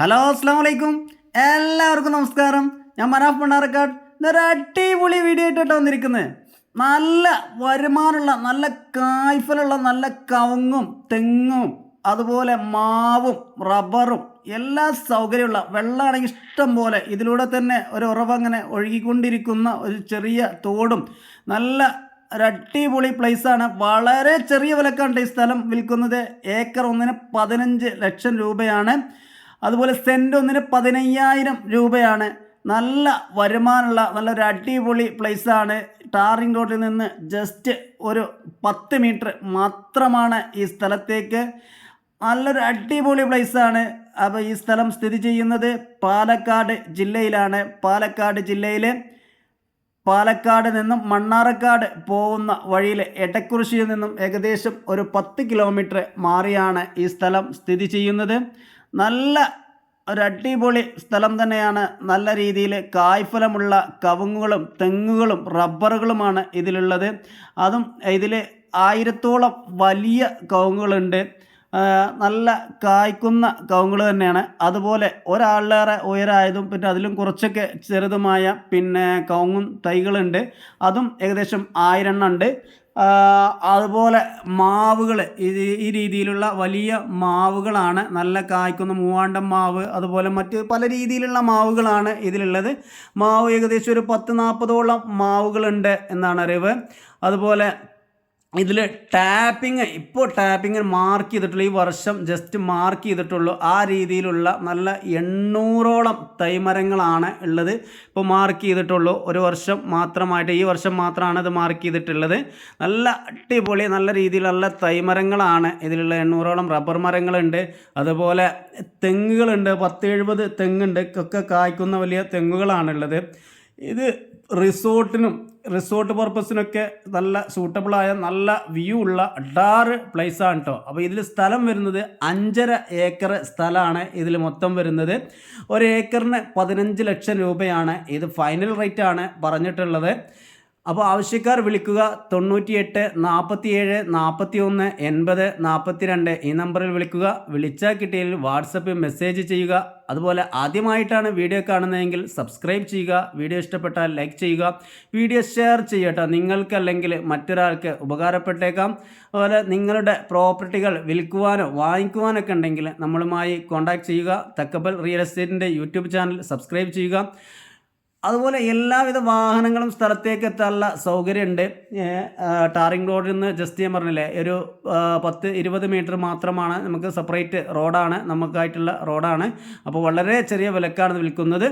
Hello അസ്സാം വലൈക്കും എല്ലാവർക്കും നമസ്കാരം. ഞാൻ മനാഫ് മണ്ണാർക്കാട് ഇന്നൊരു അടിപൊളി വീഡിയോ ആയിട്ടോ വന്നിരിക്കുന്നത് നല്ല വരുമാനമുള്ള നല്ല കായ്ഫലുള്ള നല്ല കവുങ്ങും തെങ്ങും അതുപോലെ മാവും റബ്ബറും എല്ലാ സൗകര്യമുള്ള വെള്ളമാണെങ്കിൽ ഇഷ്ടം പോലെ ഇതിലൂടെ തന്നെ ഒരു ഉറവങ്ങനെ ഒഴുകിക്കൊണ്ടിരിക്കുന്ന ഒരു ചെറിയ തോടും നല്ല ഒരു അടിപൊളി പ്ലേസാണ് വളരെ ചെറിയ വിലക്കാണ് ഈ സ്ഥലം വിൽക്കുന്നത്. ഏക്കർ ഒന്നിന് പതിനഞ്ച് ലക്ഷം രൂപയാണ്. അതുപോലെ സെന്റ് ഒന്നിന് പതിനയ്യായിരം രൂപയാണ്. നല്ല വരുമാനമുള്ള നല്ലൊരു അടിപൊളി പ്ലേസാണ് ടാറിംഗ് റോഡിൽ നിന്ന് ജസ്റ്റ് ഒരു പത്ത് മീറ്റർ മാത്രമാണ് ഈ സ്ഥലത്തേക്ക്. നല്ലൊരു അടിപൊളി പ്ലേസാണ് അപ്പോൾ ഈ സ്ഥലം സ്ഥിതി ചെയ്യുന്നത് പാലക്കാട് ജില്ലയിലാണ്. പാലക്കാട് ജില്ലയിൽ പാലക്കാട് നിന്നും മണ്ണാറക്കാട് പോകുന്ന വഴിയിൽ എടക്കുറിശിയിൽ നിന്നും ഏകദേശം ഒരു പത്ത് കിലോമീറ്റർ മാറിയാണ് ഈ സ്ഥലം സ്ഥിതി ചെയ്യുന്നത്. നല്ല ഒരു അടിപൊളി സ്ഥലം തന്നെയാണ് നല്ല രീതിയിൽ കായ്ഫലമുള്ള കവുങ്ങുകളും തെങ്ങുകളും റബ്ബറുകളുമാണ് ഇതിലുള്ളത്. അതും ഇതിൽ ആയിരത്തോളം വലിയ കവുങ്ങുകളുണ്ട്. നല്ല കായ്ക്കുന്ന കവുങ്ങൾ തന്നെയാണ്. അതുപോലെ ഒരാളിലേറെ ഉയരായതും പിന്നെ അതിലും കുറച്ചൊക്കെ ചെറുതുമായ പിന്നെ കവുങ്ങും തൈകളുണ്ട്. അതും ഏകദേശം ആയിരം എണ്ണം ഉണ്ട്. അതുപോലെ മാവുകൾ ഈ രീതിയിലുള്ള വലിയ മാവുകളാണ് നല്ല കായ്ക്കുന്ന മൂവാണ്ടം മാവ് അതുപോലെ മറ്റ് പല രീതിയിലുള്ള മാവുകളാണ് ഇതിലുള്ളത്. മാവ് ഏകദേശം ഒരു പത്ത് നാൽപ്പതോളം മാവുകളുണ്ട് എന്നാണ് അറിവ്. അതുപോലെ ഇതിൽ ടാപ്പിങ് ഇപ്പോൾ ടാപ്പിങ് മാർക്ക് ചെയ്തിട്ടുള്ള ഈ വർഷം ജസ്റ്റ് മാർക്ക് ചെയ്തിട്ടുള്ളൂ. ആ രീതിയിലുള്ള നല്ല എണ്ണൂറോളം തൈമരങ്ങളാണ് ഉള്ളത്. ഇപ്പോൾ മാർക്ക് ചെയ്തിട്ടുള്ളൂ. ഒരു വർഷം മാത്രമായിട്ട് ഈ വർഷം മാത്രമാണ് ഇത് മാർക്ക് ചെയ്തിട്ടുള്ളത്. നല്ല അടിപൊളി നല്ല രീതിയിലുള്ള തൈമരങ്ങളാണ്. ഇതിലുള്ള എണ്ണൂറോളം റബ്ബർ മരങ്ങളുണ്ട്. അതുപോലെ തെങ്ങുകളുണ്ട്. പത്ത് എഴുപത് തെങ്ങുണ്ട്. ഒക്കെ കായ്ക്കുന്ന വലിയ തെങ്ങുകളാണുള്ളത് ഇത് റിസോർട്ടിനും റിസോർട്ട് പർപ്പസിനൊക്കെ നല്ല സൂട്ടബിളായ നല്ല വ്യൂ ഉള്ള അഡാറ് പ്ലേസാണ് കേട്ടോ അപ്പോൾ ഇതിൽ സ്ഥലം വരുന്നത് അഞ്ചര ഏക്കർ സ്ഥലമാണ് ഇതിൽ മൊത്തം വരുന്നത്. ഒരു ഏക്കറിന് പതിനഞ്ച് ലക്ഷം രൂപയാണ് ഇത് ഫൈനൽ റേറ്റ് ആണ് പറഞ്ഞിട്ടുള്ളത്. അപ്പോൾ ആവശ്യക്കാർ വിളിക്കുക തൊണ്ണൂറ്റിയെട്ട് നാൽപ്പത്തിയേഴ് നാൽപ്പത്തി ഒന്ന് എൺപത് നാൽപ്പത്തി രണ്ട് ഈ നമ്പറിൽ വിളിക്കുക. വിളിച്ചാൽ കിട്ടിയതിൽ വാട്സപ്പിൽ മെസ്സേജ് ചെയ്യുക. അതുപോലെ ആദ്യമായിട്ടാണ് വീഡിയോ കാണുന്നതെങ്കിൽ സബ്സ്ക്രൈബ് ചെയ്യുക. വീഡിയോ ഇഷ്ടപ്പെട്ടാൽ ലൈക്ക് ചെയ്യുക. വീഡിയോ ഷെയർ ചെയ്യട്ടോ. നിങ്ങൾക്കല്ലെങ്കിൽ മറ്റൊരാൾക്ക് ഉപകാരപ്പെട്ടേക്കാം. അതുപോലെ നിങ്ങളുടെ പ്രോപ്പർട്ടികൾ വിൽക്കുവാനോ വാങ്ങിക്കുവാനൊക്കെ ഉണ്ടെങ്കിൽ നമ്മളുമായി കോൺടാക്ട് ചെയ്യുക. തക്കബൽ റിയൽ എസ്റ്റേറ്റിന്റെ യൂട്യൂബ് ചാനൽ സബ്സ്ക്രൈബ് ചെയ്യുക. അതുപോലെ എല്ലാവിധ വാഹനങ്ങളും സ്ഥലത്തേക്ക് എത്താനുള്ള സൗകര്യമുണ്ട് ടാറിംഗ് റോഡിൽ നിന്ന് ജസ്റ്റ് ഞാൻ പറഞ്ഞില്ലേ ഒരു പത്ത് ഇരുപത് മീറ്റർ മാത്രമാണ് നമുക്ക് സെപ്പറേറ്റ് റോഡാണ് നമുക്കായിട്ടുള്ള റോഡാണ് അപ്പോൾ വളരെ ചെറിയ വിലക്കാണ് വിൽക്കുന്നത്.